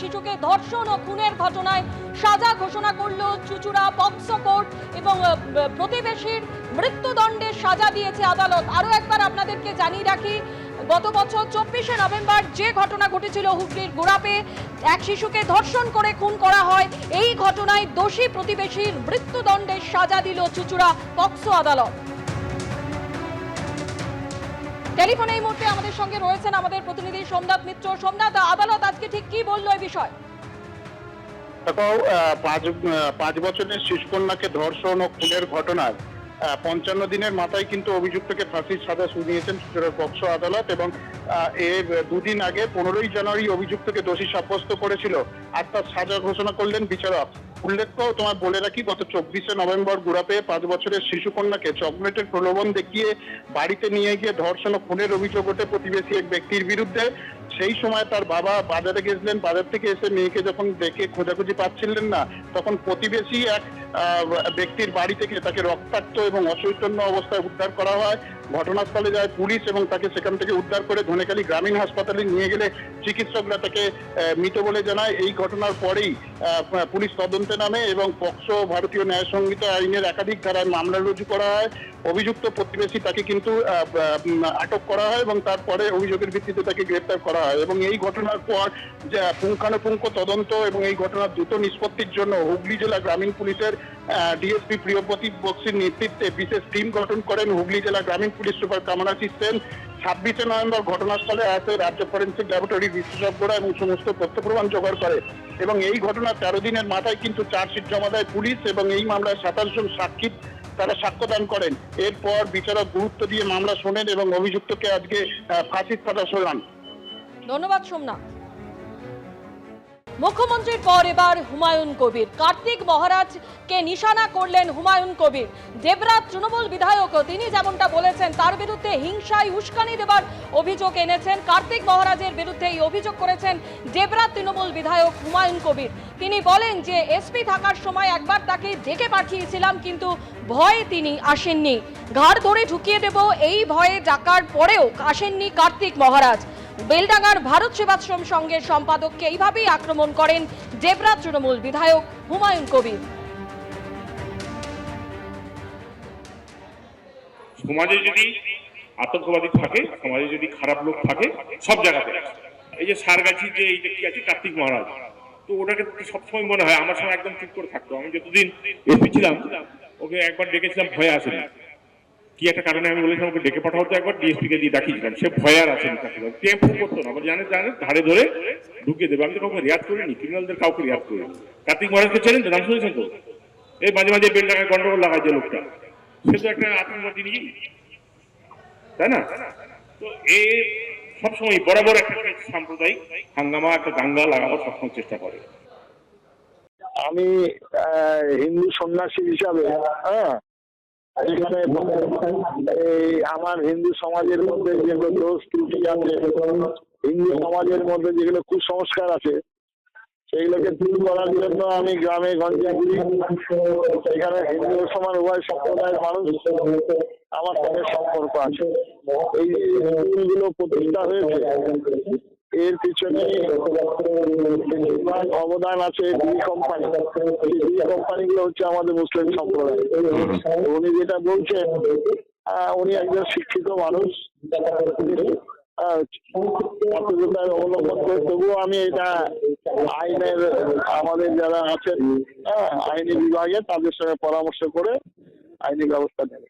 শিশুকে ধর্ষণ ও খুনের ঘটনায় সাজা ঘোষণা করল চুচুড়া পক্সো কোর্ট এবং প্রতিবেশীর মৃত্যুদণ্ডের সাজা দিয়েছে আদালত। আরও একবার আপনাদেরকে জানিয়ে রাখি, গত বছর চব্বিশে নভেম্বর যে ঘটনা ঘটেছিল হুগলির গোড়াপে, এক শিশুকে ধর্ষণ করে খুন করা হয়। এই ঘটনায় দোষী প্রতিবেশীর মৃত্যুদণ্ডের সাজা দিল চুচুড়া পক্সো আদালত। টেলিফোনে এই মুহূর্তে আমাদের সঙ্গে রয়েছেন আমাদের প্রতিনিধি সোমনাথ মিত্র। সোমনাথ আদালত আজকে ঠিক কি বলল এই বিষয়? দেখো পাঁচ বছরের শিশুকন্যাকে ধর্ষণ ও খুনের ঘটনায় আহ, পঞ্চান্ন দিনের মাথায় কিন্তু অভিযুক্তকে ফাঁসির সাজা শুনিয়েছেন চুচুড়ার পক্সো আদালত এবং এর দুদিন আগে পনেরোই জানুয়ারি অভিযুক্তকে দোষী সাব্যস্ত করেছিল। আর তার সাজা ঘোষণা করলেন বিচারক। উল্লেখ্য তোমার বলে রাখি, গত চব্বিশে নভেম্বর গুড়াপে পাঁচ বছরের শিশুকন্যাকে চকলেটের প্রলোভন দেখিয়ে বাড়িতে নিয়ে গিয়ে ধর্ষণ ও খুনের অভিযোগ ওঠে প্রতিবেশী এক ব্যক্তির বিরুদ্ধে। সেই সময় তার বাবা বাজারে গেছিলেন, বাজার থেকে এসে মেয়েকে যখন দেখে খোঁজাখুঁজি পাচ্ছিলেন না, তখন প্রতিবেশী এক ব্যক্তির বাড়ি থেকে তাকে রক্তাক্ত এবং অচৈতন্য অবস্থায় উদ্ধার করা হয়। ঘটনাস্থলে যায় পুলিশ এবং তাকে সেখান থেকে উদ্ধার করে ধনেখালি গ্রামীণ হাসপাতালে নিয়ে গেলে চিকিৎসকরা তাকে মৃত বলে জানায়। এই ঘটনার পরেই পুলিশ তদন্তে নামে এবং পক্সো ভারতীয় ন্যায় সংহিতা আইনের একাধিক ধারায় মামলা রুজু করা হয়। অভিযুক্ত প্রতিবেশী তাকে কিন্তু আটক করা হয় এবং তারপরে অভিযোগের ভিত্তিতে তাকে গ্রেপ্তার করা হয় এবং এই ঘটনার পর পুঙ্খানুপুঙ্খ তদন্ত এবং এই ঘটনার দ্রুত নিষ্পত্তির জন্য হুগলি জেলা গ্রামীণ পুলিশের ডিএসপি প্রিয়পতি বক্সির নেতৃত্বে বিশেষ টিম গঠন করেন হুগলি জেলা গ্রামীণ পুলিশ সুপার কামানাসি সেন ছাব্বিশে নভেম্বর ঘটনাস্থলে আসে রাজ্য ফরেন্সিক ল্যাবরেটরি বিশেষজ্ঞরা এবং সমস্ত তথ্য প্রমাণ জোগাড় করে এবং এই ঘটনা তেরো দিনের মাথায় কিন্তু চার্জশিট জমা দেয় পুলিশ এবং এই মামলায় সাতাশ জন সাক্ষী তারা সাক্ষ্যদান করেন। এরপর বিচারক গুরুত্ব দিয়ে মামলা শোনেন এবং অভিযুক্তকে আজকে ফাঁসির কথা শোনান। ধন্যবাদ, সোমনাথ। মুখ্যমন্ত্রীর পর এবার হুমায়ুন কবির। কার্তিক মহারাজকে নিশানা করলেন হুমায়ুন কবির। দেবরাজ তৃণমূল বিধায়ক, তিনি যেমনটা বলেছেন, তার বিরুদ্ধে হিংসায় উস্কানি দেবার অভিযোগ এনেছেন। কার্তিক মহারাজের বিরুদ্ধে এই অভিযোগ করেছেন দেবরাজ তৃণমূল বিধায়ক হুমায়ুন কবির। তিনি বলেন যে, এসপি থাকার সময় একবার তাকে ডেকে পাঠিয়েছিলাম, কিন্তু ভয়ে তিনি আসেননি। ঘাড় ধরে ঢুকিয়ে দেব, এই ভয়ে ডাকার পরেও আসেননি কার্তিক মহারাজ। বেলডাঙ্গার ভারত সেবাশ্রম সংঘের সম্পাদককে এইভাবেই আক্রমণ করেন দেবরাজ তৃণমূল বিধায়ক হুমায়ুন কবির। সমাজে যদি আতঙ্কবাদী থাকে, সমাজে যদি খারাপ লোক থাকে, সব জায়গাতে এই যে সারগাছি যে এই যে কি আছে, কার্তিক মহারাজ, তো ওটাকে সবসময় মনে হয়? আমার সঙ্গে একদম চুপ করে থাকতো। আমি যতদিন এসপি ছিলাম, ওকে একবার ডেকেছিলাম, ভয়ে আসেনি। কি একটা কারণে আমি বলেছিলাম ওকে ডেকে পাঠাও তো একবার ডিএসপি কে দিয়ে ডাকিয়েছিলাম সে ভয়ে আর আসেনি টেম্পু করতো না জানে জানে, ধারে ধরে ঢুকিয়ে দেবে। আমি তো কাউকে রিয়াজ করিনি ক্রিমিনালদের কাউকে রিয়াজ করিনি। কার্তিক মহারাজকে চেনেন তো, নাম শুনেছেন তো? এই মাঝে মাঝে বেল টাকায় গন্ডগোল লাগায় যে লোকটা। সে তো একটা আত্মীয় জিনিস তাই না? তো এ সবসময় বরাবর একটা সাম্প্রদায়িক হাঙ্গামা, একটা দাঙ্গা লাগাবার সবসময় চেষ্টা করে। আমি হিন্দু সন্ন্যাসী হিসাবে হ্যাঁ এখানে এই আমার হিন্দু সমাজের মধ্যে যেগুলো দোষ ত্রুটি আছে, হিন্দু সমাজের মধ্যে যেগুলো কুসংস্কার আছে, সেইগুলোকে দূর করার জন্য আমি গ্রামে গঞ্জে ঘুরি। সেখানে হিন্দু মুসলমান উভয় সম্প্রদায়ের মানুষ আমার সঙ্গে সম্পর্ক আছে। এই স্কুলগুলো প্রতিষ্ঠা হয়েছে। এর পিছনে অবদান আছে বি কোম্পানি বি কোম্পানিগুলো হচ্ছে আমাদের মুসলিম সম্প্রদায়। উনি যেটা বলছেন উনি একজন শিক্ষিত মানুষ। সচেতনতার অবলম্বন করে। তবুও আমি এটা আইনের আমাদের যারা আছেন হ্যাঁ, আইনি বিভাগে তাদের সঙ্গে পরামর্শ করে আইনি ব্যবস্থা নেবে।